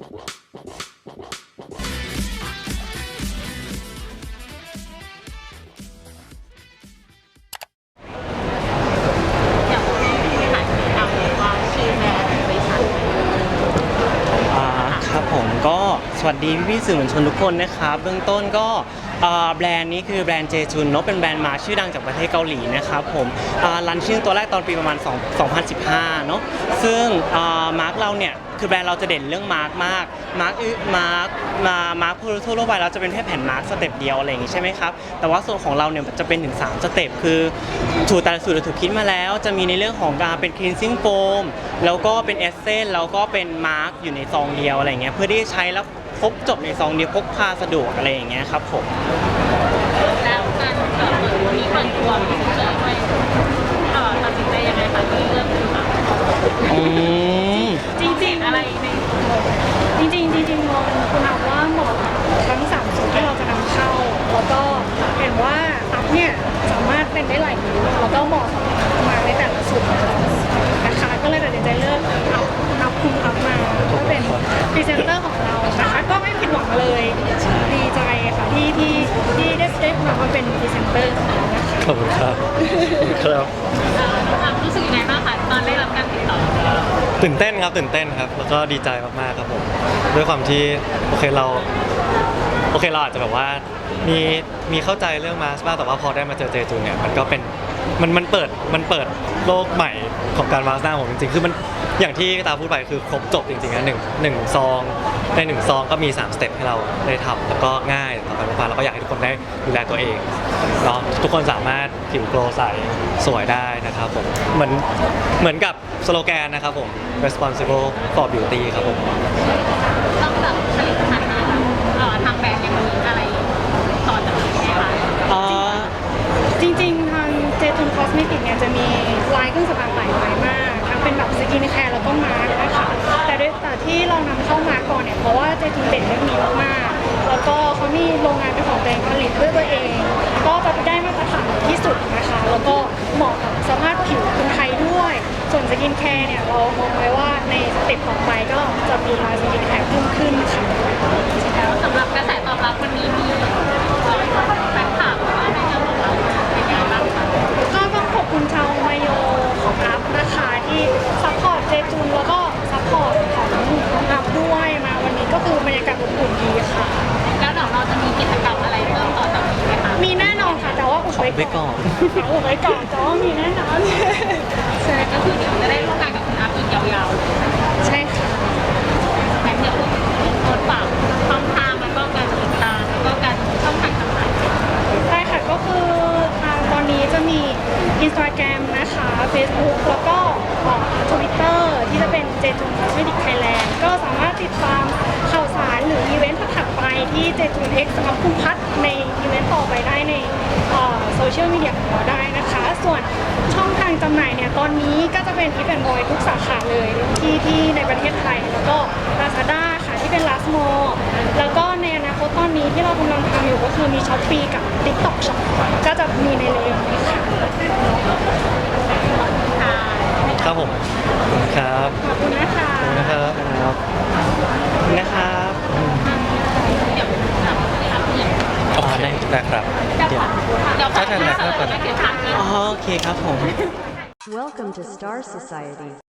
อยากให้ผู้บริหารแนะนำเลยว่าชื่อแบรนด์บริษัทอ่าครับผมก็สวัสดีพี่ๆสื่อมวลชนทุกคนนะครับ เบื้องต้นก็ อ่าแบรนด์นี้คือแบรนด์เจจุนเนาะเป็นแบรนด์มาชื่อดังจากประเทศเกาหลีนะครับผมอ่ารันชื่อตัวแรกตอนปีประมาณ2 2015เนาะซึ่งอ่ามาร์กเราเนี่ยคือแบรนด์เราจะเด่นเรื่องมาร์กมาก มาร์กมาร์กมามาร์กทั่วไปเราจะเป็นแค่แผ่นมาร์กสเต็ปเดียวอะไรอย่างงี้ใช่ไหมครับ แต่ว่าส่วนของเราเนี่ยจะเป็นถึง3สเต็ปคือสูตรแต่ละสูตรเราถูกคิดมาแล้ว จะมีในเรื่องของการเป็น cleansing foam แล้วก็เป็นเอสเซนแล้วก็เป็นมาร์กอยู่ในซองเดียวอะไรอย่างเงี้ยเพื่อที่ใช้แล้ว ครบจบในซองเดียวพกพาสะดวกอะไรอย่างเงี้ยครับผมแล้วการเปิดเผยมีเปิดตัวมีเจอไหมตัดสินใจยังไงคะที่เลือกคือแบบอืมจริงๆอะไรในจริงๆจริงๆมองคุณนับว่าหมาะทั้งสามสูตรที่เราจะนำเข้า แล้วก็เห็นว่าอัพเนี่ยสามารถเป็นได้หลายนิ้วแล้วก็เหมาะมาในแต่ละสูตรนะคะก็เลยตัดสินใจเลือกอัพอัพคุณอัพมาก็เป็นพรีเซนเตอร์ของเรา เลยดีใจค่ะที่ที่ที่ได้ได้มามาเป็นพรีเซนเตอร์ของเรานะคะขอบคุณครับครับเอ่อน้องอัพรู้สึกยังไงบ้างคะตอนได้รับการติดต่อตื่นเต้นครับตื่นเต้นครับ แล้วก็ดีใจมากๆครับผมด้วยความที่โอเคเราโอเคเราอาจจะแบบว่ามีมีเข้าใจเรื่องมาสบ้างแต่ว่าพอได้มาเจอเจจูเนี่ยมันก็เป็นมันมันเปิดมันเปิดโลกใหม่ของการมาสหน้าผมจริงๆคือมัน อย่างที่ตาพูดไปคือครบจบจริงๆนะหนึ่งหนึ่งซองในหนึ่งซองก็มี3สเต็ปให้เราได้ทำแล้วก็ง่ายต่อการพกพาแล้วก็อยากให้ทุกคนได้ดูแลตัวเองเนาะทุกคนสามารถผิวโกลว์ใสสวยได้นะครับผมเหมือนเหมือนกับสโลแกนนะครับผม responsible for beauty ครับผมต้องแบบผลิตภัณฑ์นะคะเอ่อทางแบรนด์ยังมีอะไรต่อจากนี้ไหมคะ อ่า จริงๆ ทางเจตุนคอสเมติกเนี่ยจะมีลายเครื่องสำอาง สกินแคร์แล้วก็มาร์กนะคะแต่ด้วยแต่ที่เรานำเข้ามาก่อนเนี่ยเพราะว่าเจตุนเด่นเรื่องนี้มากๆแล้วก็เขามีโรงงานเป็นของตัวเองผลิตด้วยตัวเอง ก็จะได้มาตรฐานที่สุดนะคะ แล้วก็เหมาะกับสภาพผิวคนไทยด้วย ส่วนสกินแคร์เนี่ยเรามองไว้ว่าในสเต็ปต่อไปก็จะมีลายสกินแคร์เพิ่มขึ้นค่ะ ไว้ไว้ก่ก่อนนอุบไว้ก่อนแต่ว่ามีแน่นอนใช่ก็คือเดี๋ยวจะได้ร่วมงานกับคุณอาร์ตอีกยาวๆ ใช่ค่ะแม้เดี๋ยวโอนฝากช่องทางแล้วก็การติดตามแล้วก็การช่องทางต่างใช่ค่ะก็คือทางตอนนี้จะมี Instagram นะคะ Facebook แล้วก็ทวิตเตอร์ที่จะเป็นเจจุนคอสเมติกไทยแลนด์ก็สามารถติดตาม ที่เจจุนเอ็กซ์สำหรับคุณพัฒน์ในอีเวนต์ต่อไปได้ในโซเชียลมีเดียของเราได้นะคะ ส่วนช่องทางจำหน่ายเนี่ยตอนนี้ก็จะเป็นอีเวนต์บอยทุกสาขาเลยที่ที่ในประเทศไทย แล้วก็ Lazada ค่ะที่เป็น Last Mall แล้วก็ในอนาคตตอนนี้ที่เรากำลังทำอยู่ก็คือมี Shopee กับ TikTok Shop ก็จะมีในเร็วๆนี้ค่ะๆค่ะครับผมครับขอบคุณนะคะนะครับครับนะครับ เดี๋ยวจะอัพเนี่ย โอเคได้ครับเดี๋ยวขอเดี๋ยวขอใช่ใช่ใช่เสริมใช่เดี๋ยวถามอ๋อโอเคครับผม Welcome to Star Society.